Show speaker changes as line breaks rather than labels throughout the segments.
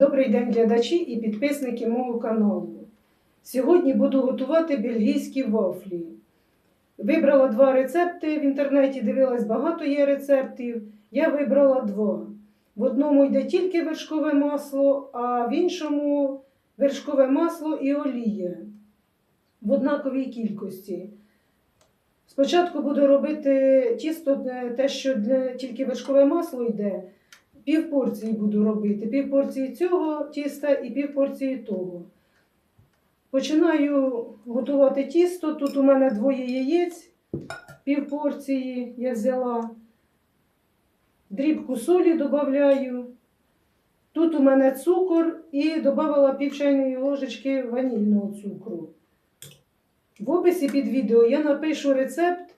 Добрий день, глядачі і підписники мого каналу. Сьогодні буду готувати бельгійські вафлі. Вибрала два рецепти в інтернеті, дивилась, багато є рецептів. Я вибрала два. В одному йде тільки вершкове масло, а в іншому вершкове масло і олія в однаковій кількості. Спочатку буду робити тісто, е, те, що для, тільки вершкове масло йде. Пів порції буду робити. Пів порції цього тіста і пів порції того. Починаю готувати тісто. Тут у мене двоє яєць, пів порції я взяла. Дрібку солі додаю. Тут у мене цукор і додала пів чайної ложечки ванільного цукру. В описі під відео я напишу рецепт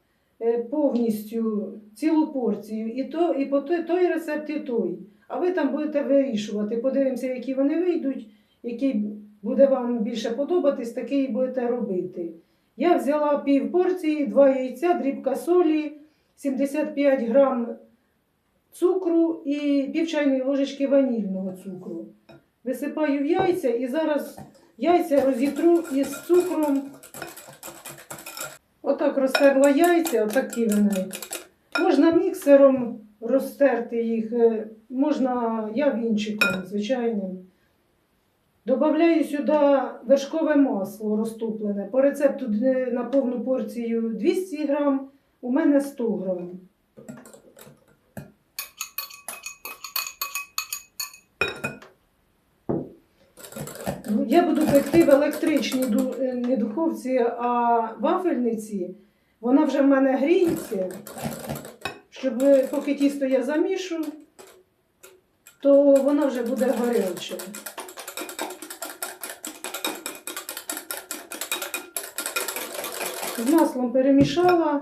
повністю цілу порцію. І, то, і по той, той рецепт, і той. А ви там будете вирішувати. Подивимося, які вони вийдуть, який буде вам більше подобатись, такий будете робити. Я взяла пів порції, два яйця, дрібка солі, 75 грам цукру і пів чайної ложечки ванільного цукру. Висипаю в яйця і зараз яйця розітру із цукром. Отак розтерла яйця, отакі вони. Можна міксером розтерти їх, е, можна я вінчиком звичайним. Добавляю сюди вершкове масло розтоплене. По рецепту на повну порцію 200 грам, у мене 100 грам. Я буду пекти в електричній е, не духовці, а вафельниці. Вона вже в мене гріється. Щоб е, поки тісто я замішу, то вона вже буде гаряча. З маслом перемішала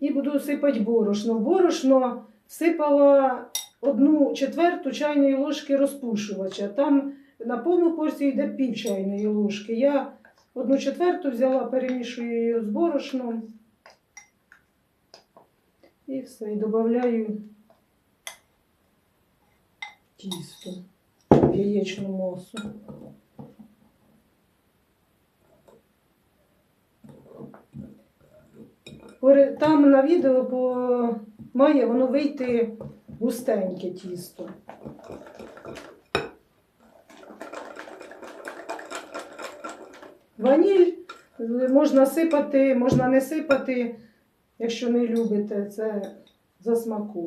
і буду сипати борошно. Борошно всипала одну четверту чайної ложки розпушувача. Там на повну порцію йде пів чайної ложки. Я одну четверту взяла, перемішую її з борошном. І все, і додаю тісто, яєчну масу. Там на відео має воно вийти густеньке тісто. Ваніль можна сипати, можна не сипати, якщо не любите, це за смаком.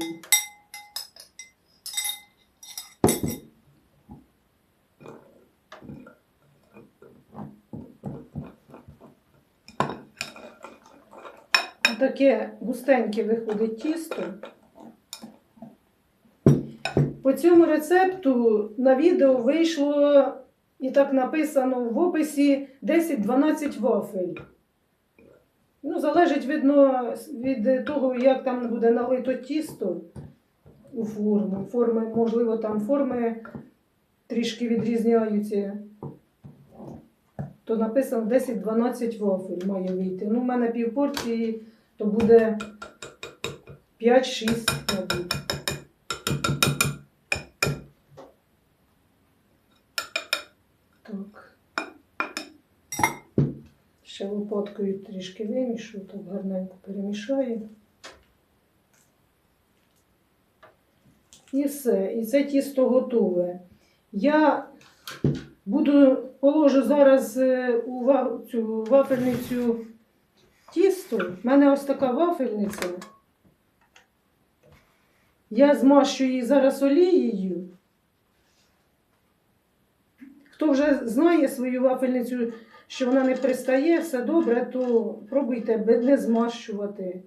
Таке густеньке виходить тісто. По цьому рецепту на відео вийшло і так написано в описі 10-12 вафель. Ну, залежить, видно, від того, як там буде налито тісто у форму. Форми, можливо, там форми трішки відрізняються. То написано 10-12 вафель має вийти. Ну, у мене пів порції, то буде 5-6, мабуть. Так. Ще лопаткою трішки вимішу, так гарненько перемішаю. І все. І це тісто готове. Я буду положу зараз е, у цю вафельницю тісто. У мене ось така вафельниця. Я змащу її зараз олією. Хто вже знає свою вафельницю, що вона не пристає, все добре, то пробуйте не змащувати.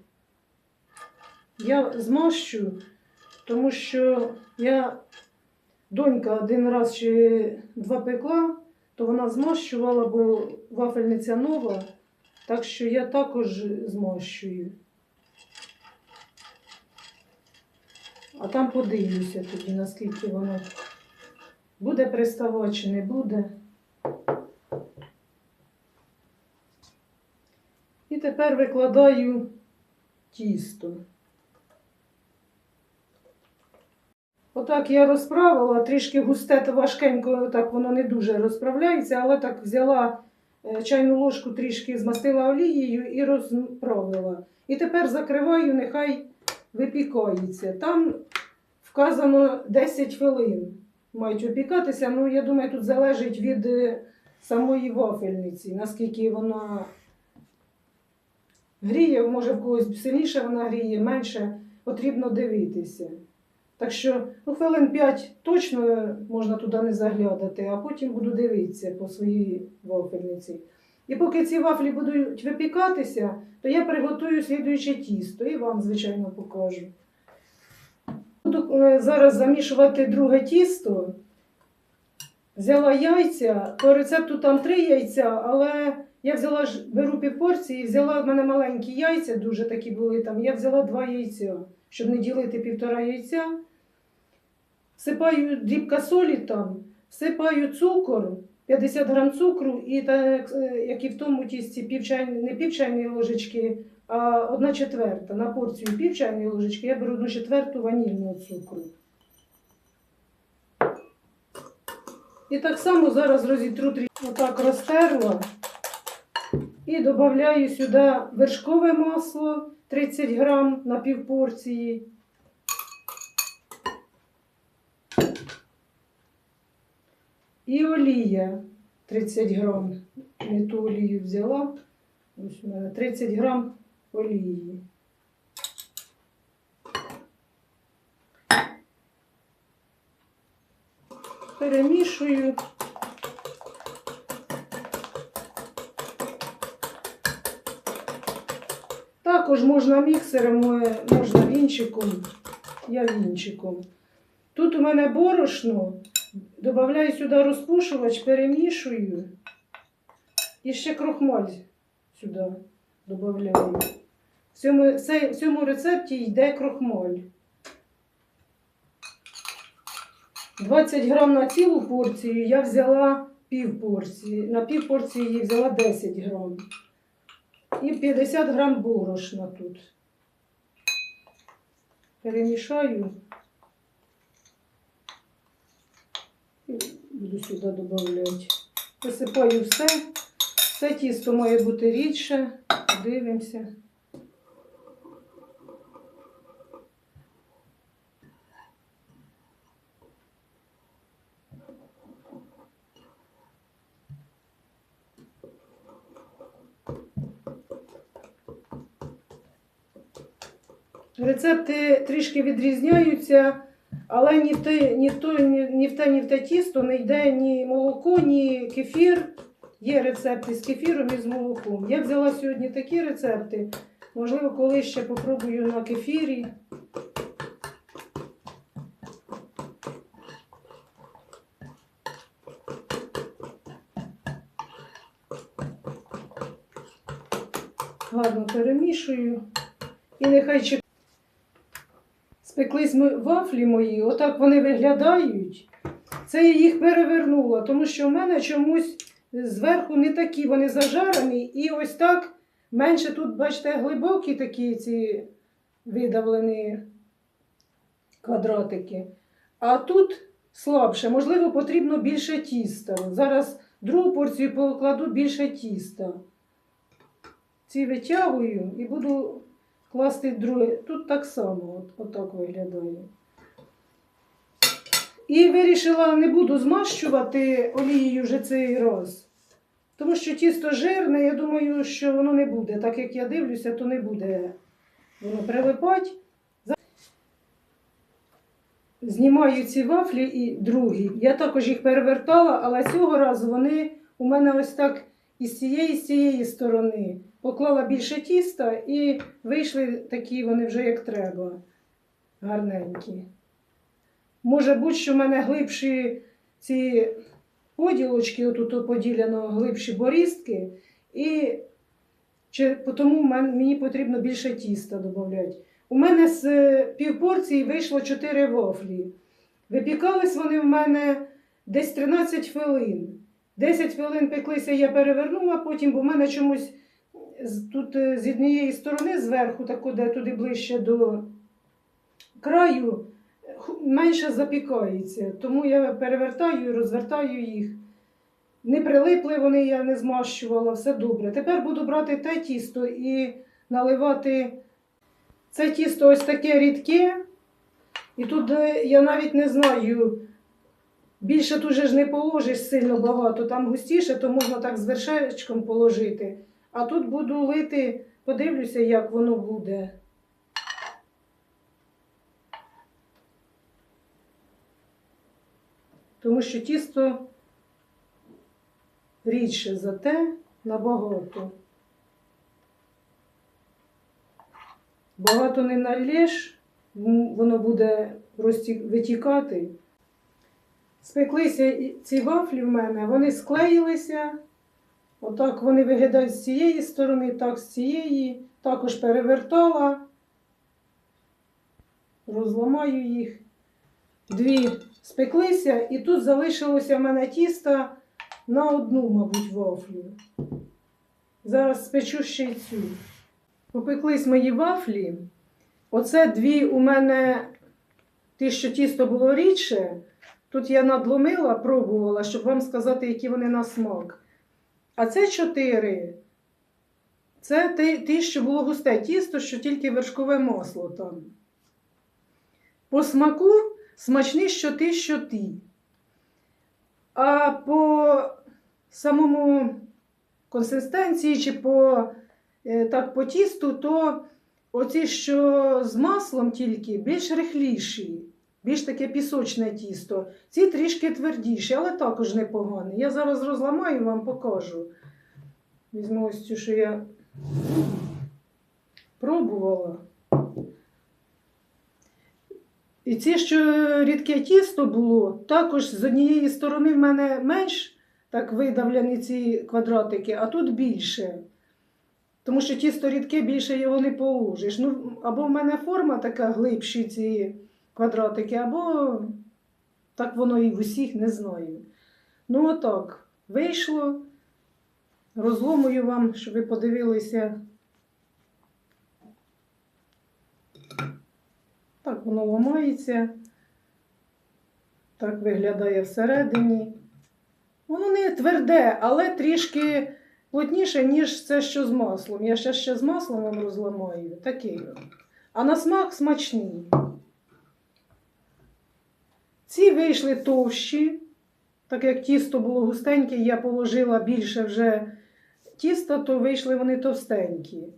Я змащу, тому що я донька один раз чи два пекла, то вона змащувала, бо вафельниця нова, так що я також змащую. А там подивлюся тоді, наскільки воно буде приставати чи не буде. І тепер викладаю тісто. Отак я розправила, трішки густе та важкенько, так воно не дуже розправляється, але так взяла е, чайну ложку, трішки змастила олією і розправила. І тепер закриваю, нехай випікається. Там вказано 10 хвилин мають випікатися. Ну, я думаю, тут залежить від е, самої вафельниці, наскільки вона гріє, може в когось сильніше вона гріє, менше потрібно дивитися. Так що ну, хвилин 5 точно можна туди не заглядати, а потім буду дивитися по своїй вафельниці. І поки ці вафлі будуть випікатися, то я приготую слідуюче тісто і вам, звичайно, покажу. Буду е, зараз замішувати друге тісто. Взяла яйця, по рецепту там три яйця, але я взяла ж беру півпорції, взяла в мене маленькі яйця, дуже такі були там. Я взяла два яйця, щоб не ділити півтора яйця. Всипаю дрібка солі там, всипаю цукор, 50 грам цукру, і так, е, як і в тому тісті, пів чайної, не пів чайної ложечки, а одна четверта. На порцію пів чайної ложечки я беру одну четверту ванільного цукру. І так само зараз розітру трішки, отак розтерла. І додаю сюди вершкове масло 30 грам на півпорції. І олія 30 грам. Не ту олію взяла. Ось у мене 30 грам олії. Перемішую. Також можна міксером, е, можна вінчиком. Я вінчиком. Тут у мене борошно. Добавляю сюди розпушувач, перемішую. І ще крохмаль сюди додаю. В цьому, в цьому рецепті йде крохмаль. 20 грам на цілу порцію я взяла пів порції. На пів порції її взяла 10 грам. І 50 грам борошна тут. Перемішаю. І буду сюди додавати. Висипаю все. Все тісто має бути рідше. Дивимося. Рецепти трішки відрізняються, але ні в те, ні, в то, ні, в те, ні в те тісто не йде ні молоко, ні кефір. Є рецепти з кефіром і з молоком. Я взяла сьогодні такі рецепти. Можливо, колись ще попробую на кефірі. Гарно перемішую. І нехай чекає. Спеклись вафлі мої, отак вони виглядають. Це я їх перевернула, тому що в мене чомусь зверху не такі вони зажарені. І ось так менше тут, бачите, глибокі такі ці видавлені квадратики. А тут слабше, можливо, потрібно більше тіста. Зараз другу порцію покладу більше тіста. Ці витягую і буду класти друге. Тут так само, от, отак виглядає. І вирішила, не буду змащувати олією вже цей раз. Тому що тісто жирне, я думаю, що воно не буде. Так як я дивлюся, то не буде воно прилипати. Знімаю ці вафлі і другі. Я також їх перевертала, але цього разу вони у мене ось так із цієї з цієї сторони. Поклала більше тіста і вийшли такі вони вже як треба. Гарненькі. Може бути, що в мене глибші ці поділочки, отут поділено глибші борістки, і чи, тому мені потрібно більше тіста додати. У мене з е, півпорції вийшло 4 вафлі. Випікались вони в мене десь 13 хвилин. 10 хвилин пеклися, я перевернула потім, бо в мене чомусь тут е, з однієї сторони зверху, так де туди ближче до краю, менше запікається. Тому я перевертаю і розвертаю їх. Не прилипли вони, я не змащувала, все добре. Тепер буду брати те тісто і наливати. Це тісто ось таке рідке. І тут е, я навіть не знаю, більше тут же ж не положиш сильно багато, там густіше, то можна так з вершечком положити. А тут буду лити, подивлюся, як воно буде. Тому що тісто рідше за те набагато. Багато не налєш, воно буде витікати. Спеклися ці вафлі в мене, вони склеїлися. Отак вони виглядають з цієї сторони, так з цієї. Також перевертала, розламаю їх. Дві спеклися, і тут залишилося в мене тіста на одну, мабуть, вафлю. Зараз спечу ще й цю. Попеклись мої вафлі. Оце дві у мене, ті, що тісто було рідше. Тут я надломила, пробувала, щоб вам сказати, які вони на смак. А це чотири. Це ті, ті, що було густе тісто, що тільки вершкове масло там. По смаку смачні, що ти, що ти. А по самому консистенції чи по, е, так, по тісту, то оці, що з маслом тільки, більш рихліші, більш таке пісочне тісто. Ці трішки твердіші, але також непогані. Я зараз розламаю вам покажу. Візьму ось цю, що я пробувала. І ці, що рідке тісто було, також з однієї сторони в мене менш так видавлені ці квадратики, а тут більше. Тому що тісто рідке більше його не положиш. Ну, або в мене форма така глибші ці квадратики, або так воно і в усіх не знаю. Ну, отак, вийшло. Розломую вам, щоб ви подивилися. Так воно ламається. Так виглядає всередині. Воно не тверде, але трішки плотніше, ніж це, що з маслом. Я ще ще з маслом вам розламаю. Такий. А на смак смачний. Ці вийшли товщі, так як тісто було густеньке, я положила більше вже тіста, то вийшли вони товстенькі.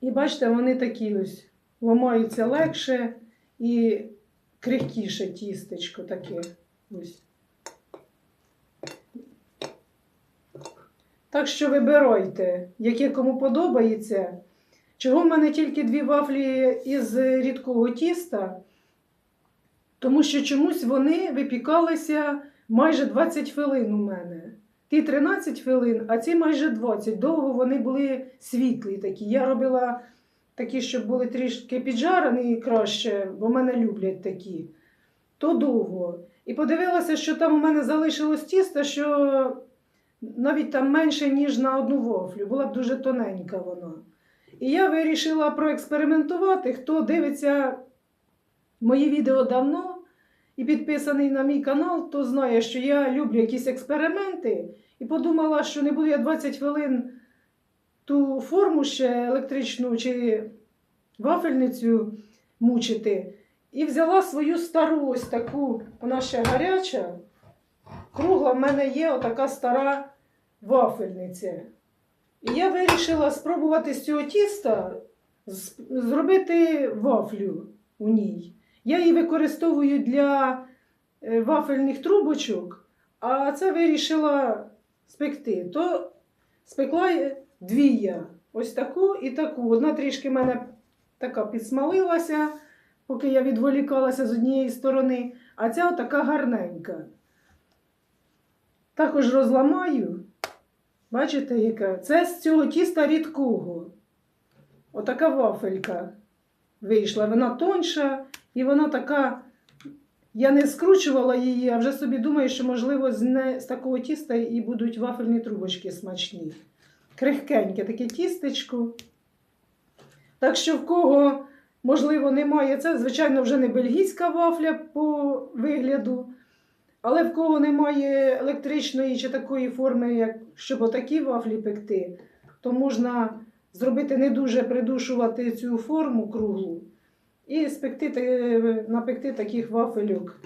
І бачите, вони такі ось ламаються легше і крихкіше тістечко таке. Ось. Так що вибирайте, яке кому подобається. Чого в мене тільки дві вафлі із рідкого тіста? Тому що чомусь вони випікалися майже 20 хвилин у мене. Ті 13 хвилин, а ці майже 20. Довго вони були світлі такі. Я робила такі, щоб були трішки піджарені краще, бо мене люблять такі. То довго. І подивилася, що там у мене залишилось тісто, що навіть там менше, ніж на одну вафлю. Була б дуже тоненька вона. І я вирішила проекспериментувати. Хто дивиться мої відео давно і підписаний на мій канал, то знає, що я люблю якісь експерименти. І подумала, що не буду я 20 хвилин ту форму ще електричну чи вафельницю мучити. І взяла свою стару ось таку, вона ще гаряча. Кругла в мене є отака стара вафельниця. І я вирішила спробувати з цього тіста зробити вафлю у ній. Я її використовую для е, вафельних трубочок, а це вирішила спекти. То спекла дві я. Ось таку і таку. Одна трішки в мене така підсмалилася, поки я відволікалася з однієї сторони, а ця така гарненька. Також розламаю. Бачите, яка? Це з цього тіста рідкого. Отака вафелька вийшла. Вона тонша і вона така. Я не скручувала її, а вже собі думаю, що, можливо, з, не, з такого тіста і будуть вафельні трубочки смачні. Крихкеньке таке тістечко. Так що, в кого можливо, немає. Це, звичайно, вже не бельгійська вафля по вигляду. Але в кого немає електричної чи такої форми, як щоб отакі вафлі пекти, то можна зробити не дуже придушувати цю форму круглу і спекти, напекти таких вафельок.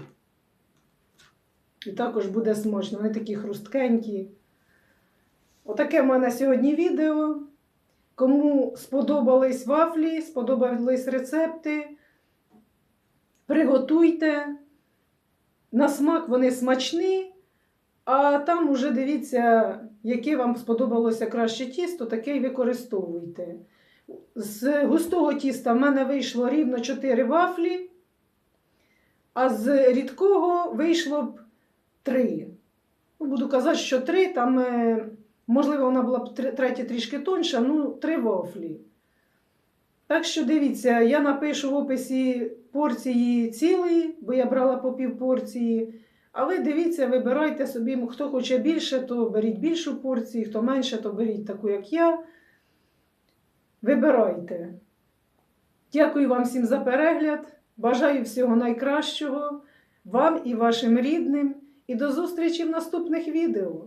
І також буде смачно. Вони такі хрусткенькі. Отаке в мене сьогодні відео. Кому сподобались вафлі, сподобались рецепти, приготуйте. На смак вони смачні, а там уже дивіться, яке вам сподобалося краще тісто, таке й використовуйте. З густого тіста в мене вийшло рівно 4 вафлі, а з рідкого вийшло б 3. Ну, буду казати, що 3, там, е, можливо, вона була б третя трішки тонша, ну, 3 вафлі. Так що дивіться, я напишу в описі порції цілої, бо я брала по пів порції. А ви дивіться, вибирайте собі, хто хоче більше, то беріть більшу порцію, хто менше, то беріть таку, як я. Вибирайте. Дякую вам всім за перегляд. Бажаю всього найкращого вам і вашим рідним. І до зустрічі в наступних відео.